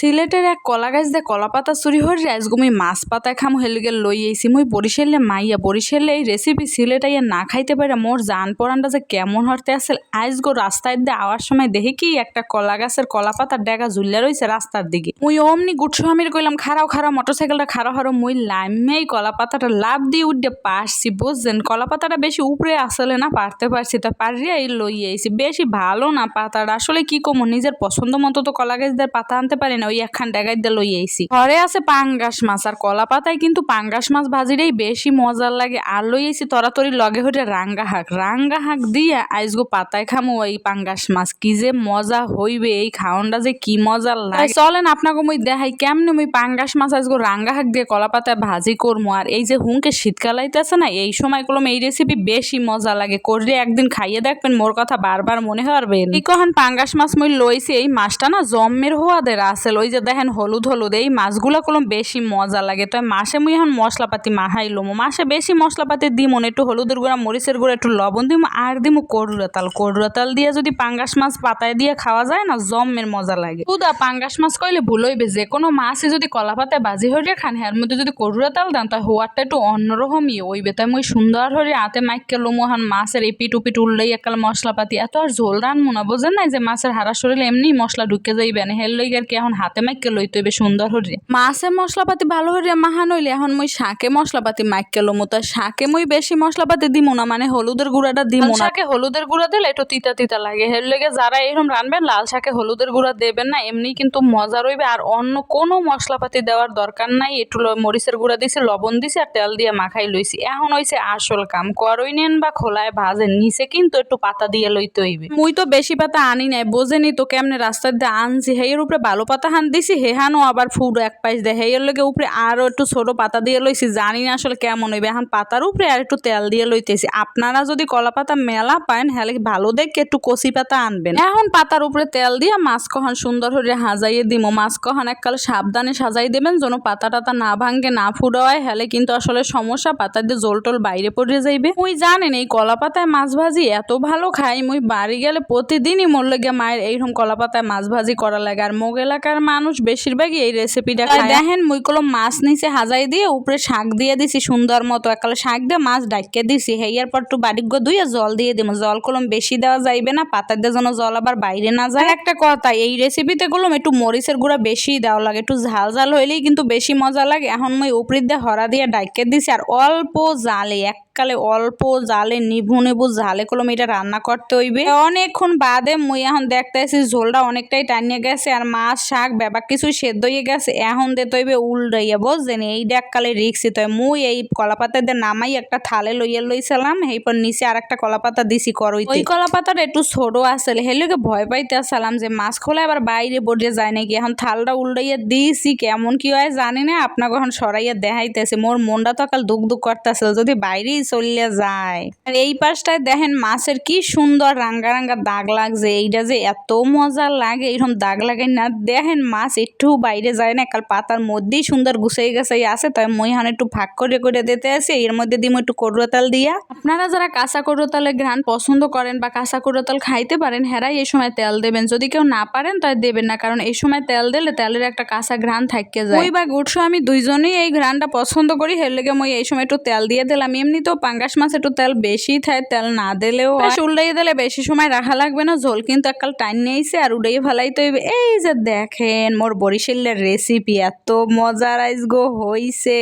সিলেটের এক কলা গাছ দিয়ে কলা পাতা চুরি হরে আজগো মুই মাছ পাতায় খাম, হেলিগে লই আইছি। মুই বরিশালে মাইয়া, বরিশালে এই রেসিপি সিলেট আইয়া না খাইতে পারে মোর জান পরানটা যে কেমন হরতে আসল আজগো রাস্তায় দিয়ে আওয়ার সময় দেখি কি একটা কলা গাছের কলা পাতার ডেগা ঝুলিয়া রইছে রাস্তার দিকে। মুই অমনি গুটসু আমির কইলাম খারাও খারাও মোটরসাইকেলটা খারাও হারো মুই লাইমেই কলা পাতাটা লাভ দিয়ে উঠে পারছি, বুঝছেন? কলা পাতাটা বেশি উপরে আসলে না, পারতে পারছি তা, পারিয়া এই লই আইছি। বেশি ভালো না পাতাটা। আসলে কি কমো, নিজের পছন্দ মতো তো কলা গাছ দিয়ে পাতা আনতে পারি না ওই একখান ডেগাই দিয়ে লই আইছি। ঘরে আছে পাঙ্গাস মাছ আর কলা পাতায় কিন্তু পাঙ্গাস মাছ ভাজিরেই বেশি মজার লাগে। আর লই আইছি তরাতরি লগে হইতে রাঙ্গা হাঁক। রাঙ্গা হাঁক দিয়ে আইসগো পাতায় খামো ওই পাঙ্গাস মাছ। কি যে মজা হইবে এই খাওনটা যে কি মজার লাগে। চলেন আপনাকে মুই দেখাই কেমনে মুই পাঙ্গাস মাছ আজগো রাঙ্গা হাঁক দিয়ে কলা পাতায় ভাজি করব আর এই যে হুঁকে শীতকাল আইতেছে না, এই সময় কলম এই রেসিপি বেশি মজা লাগে। করলে একদিন খাইয়ে দেখবেন মোর কথা বারবার মনে হারবেন এই কখন পাঙ্গাস মাছ মুই লইছি, এই মাছটা না জম্মের হোয়াদের আসেল ওই যে দেখেন হলুদ হলুদ, এই মাছগুলা কলম বেশি মজা লাগে। তো মাসে মুই এখন মশলাপাতি মাহাই লমো। মাসে বেশি মশলাপাতি দিমন একটু হলুদের গুঁড়া, মরিচের গুঁড়া, একটু লবণ দিমু, আর দিমু করুরা তাল। করুরা তাল দিয়ে যদি পাঙ্গাস মাছ পাতায় দিয়ে খাওয়া যায় না জম্মের মজা লাগে। উদা পাঙ্গাস মাছ কইলে ভুল হইবে, যে কোনো মাছই যদি কলা পাতায় বাজি হইরে খান, এর মধ্যে যদি করুরা তাল দেন তাই হোয়ারটা একটু অন্যরকমই হইবে। তাই মুই সুন্দর হরে হাতে মাইকে লমু হান মাছের এই পিটু পিটু উল্লেই একাল মশলাপাতি। এত আর ঝোল রানমু না, বোঝেন নাই যে মাছের হারা শরীরে এমনি মশলা ঢুকে যাইবে না, হের লইগে আর কি এখন হাতে মাইকে লইতে হইবে সুন্দর হরে মাছে মশলাপাতি ভালো হরে মাহান হইলে। এখন মুই শাকে মশলাপাতি মাইকে লমু। তা শাকে মুই বেশি মশলাপাতি দিমু না মানে হলুদের গুঁড়াটা দিমু না। শাকে হলুদের গুঁড়া দিলে একটু তিতা তিতা লাগে। হের লইগে যারা এরকম রানবেন লাল শাকে হলুদের গুঁড়া দেবেন না এমনি কিন্তু মজা রইবে। আর অন্য কোনো মশলাপাতি দেওয়ার দরকার নাই। একটু মরিচের গুঁড়া দিছি লবণ দিছি আর তেল দিয়ে মাখাই লইছি। এখন হইছে আসল কাম। করই নেন বা খোলায় ভাজেন নিচে কিন্তু একটু পাতা দিয়ে লইতে হইবে। মুই তো বেশি পাতা আনি নাই বোঝেনি তো কেমনে রাস্তার দিয়ে আনছি। হেয়ের উপরে ভালো পাতা হান দিছি হেহানো আবার ফুড এক পাইস দেয় হেয়ের লগে উপরে আরও একটু ছোট পাতা দিয়ে লইছি, জানি না আসলে কেমন হইবে। এখন পাতার উপরে আর একটু তেল দিয়ে লইতেছি। আপনারা যদি কলা পাতা মেলা পান হলে ভালো দেখে একটু কচি পাতা আনবেন। এখন পাতার উপরে তেল দিয়ে মাছ কখন সুন্দর হয়ে হাজাইয়ে দিব মাছ কখন এককালে সাবধানে সাজাই দেবেন, যেন পাতা টাতা না ভাঙ্গে না ফুড়ায় হেলে কিন্তু আসলে সমস্যা পাতা দিয়ে জল টল বাইরে পড়ে যাইবে। মুই জানেন, এই কলা পাতায় মাছ ভাজি এত ভালো খাই, মুই বাড়ি গেলে প্রতিদিনই মোর লেগে মায়ের এইরকম কলা পাতায় মাছ ভাজি করা লাগে। আর মোগ এলাকার মানুষ বেশিরভাগই এই রেসিপিটা খায়। দেখেন মুই কলো মাছ নিচে হাজাই দিয়ে উপরে শাক দিয়ে দিছি সুন্দর মতো। একালে শাক দিয়ে মাছ ডাইকে দিছি। হেয়ার পর একটু বাড়ি গো দুইয়া জল দিয়ে দিব জল কলম বেশি দেওয়া যাইবে না পাতা দিয়ে যেন জল আবার বাইরে না যায়। একটা কথা এই রেসিপিতে কলম একটু মরিচের গুঁড়া বেশি দেওয়া লাগে। একটু ঝাল ঝাল হইলেই কিন্তু বেশি মজা লাগে। এখন মুই উপরি দিয়ে হরা দিয়ে ডাইকে দিছি আর অল্প জালে এককালে অল্প জালে নিভু নিভু জালে কলম এটা রান্না করতে হইবে। অনেকক্ষণ বাদে মুই এখন দেখতে আসি ঝোলটা অনেকটাই টানিয়ে গেছে আর মাছ, শাক, ব্যাপার কিছু সেদ্ধ হয়ে গেছে। এখন দিতে হইবে উল্টাইয়া বুঝছেন? এই এককালে রিক্সি তো মুই এই কলাপাতা দিয়ে নামাই একটা থালে লইয়া লইছিলাম, এরপর নিচে আর একটা কলা পাতা দিছি করই ওই কলা পাতাটা একটু ছোট আসলে হেলেকে ভয় পাইতে আসলাম যে মাছ খোলা আবার বাইরে পড়ে যায় নাকি? এখন থালটা উল্টাইয়া দিয়েছি কেমন কি হয় জানি না, আপনাকে এখন সরাইয়া দেখাইতেছে। মোর মনটা তো কাল দুঃখ দুক করতেছে যদি বাইরেই চলিয়া যায়। আর এই পাশটায় দেখেন মাছের কি সুন্দর রাঙ্গা রাঙ্গা দাগ লাগছে। এইটা যে এত মজা লাগে, এরকম দাগ লাগে না। দেখেন মাছ একটু বাইরে যায় না, কাল পাতার মধ্যেই সুন্দর গুছাই গেছাই আছে, তাই মই এখন একটু ভাগ করে করে দিতে আসি এর মধ্যে দিম একটু করুয়াতাল দিয়া। আপনারা যারা কাঁচা করুতালের ঘ্রাণ পছন্দ করেন বা কাঁচা করুতাল খাইতে পারেন, হেরাই এই সময় তেল দেবেন। যদি কেউ না পারেন, তাই দেবেন না, কারণ এই সময় তেল দিলে তেলের একটা কাঁচা ঘ্রাণ থাকতে যায়। ওই বা গুটসো আমি দুইজনেই এই ঘ্রাণটা পছন্দ করি। হের লেগে মই এই সময় একটু তেল দিয়ে দিলাম। এমনিতেও পাঙ্গাস মাছ একটু তেল বেশি থাকে, তেল না দিলেও উল্টাই দিলে বেশি সময় রাখা লাগবে না, ঝোল কিন্তু এককাল টাইম নিয়েছে আর উড়াই ফেলাই তো এই যে দেখেন, মোর বরিশালের রেসিপি এত মজার আইস গো, হইছে।